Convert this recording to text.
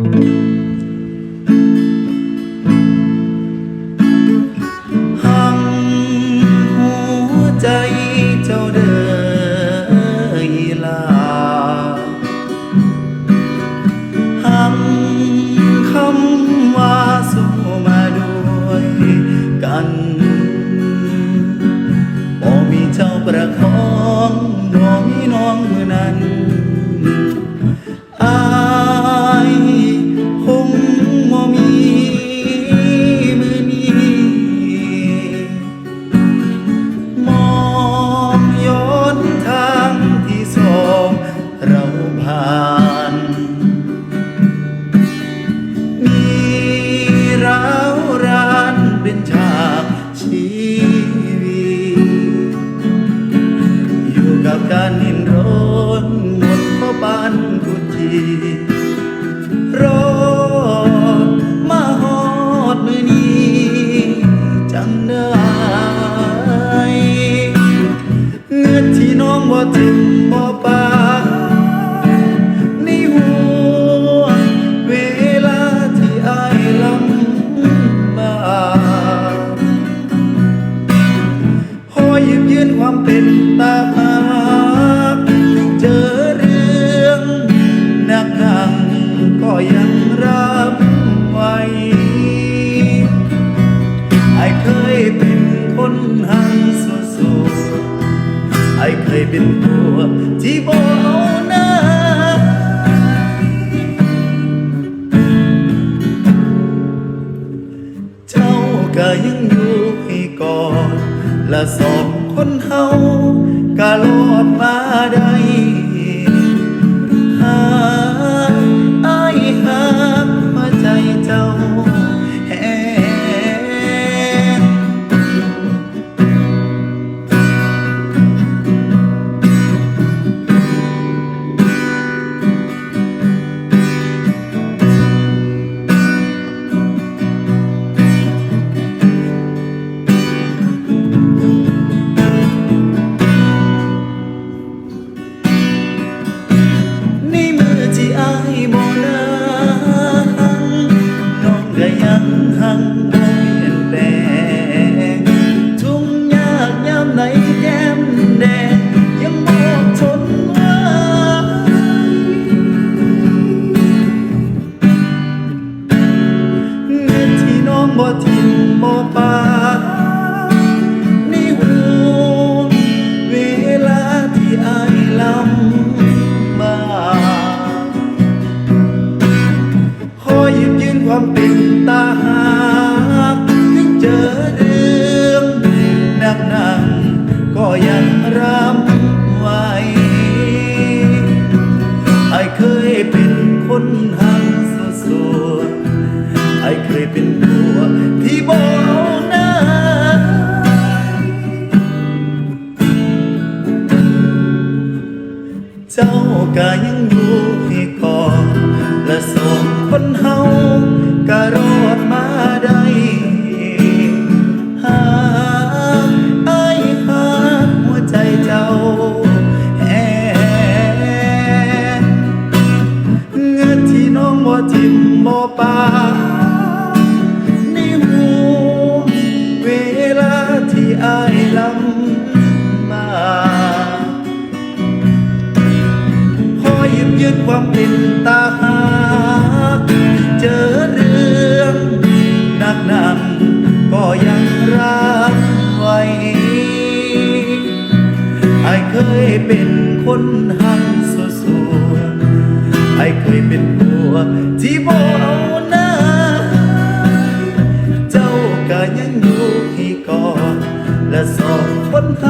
หั การนินร้อนหมดเพราะปานกุจีรอมาฮอดมือนี้จังได้เงินที่น้องบ่ถึงบ่ปา เป็นตัวที่บ่เอาหน้าเจ้าก็ยังอยู่ให้ก่อน และสองคนเฮาก็ล บ่ทิมบ่ปา ก็ยังอยู่ให้ก่อนและสองคนเฮาก็รอดมาได้หากอายหักหัวใจเจ้าแอนเงินที่น้องบ่ทิมบ่ปาในหัวเวลาที่อายลำ ยิบยืนความเป็นตาหากเจอเรื่องหนักหนักก็ยังรับไว้ไอเคยเป็นคนหังสัวๆไอเคยเป็นตัวที่บ่เอาหน้าเจ้าก็ยังอยู่ที่ก่อนและสองคนเฮา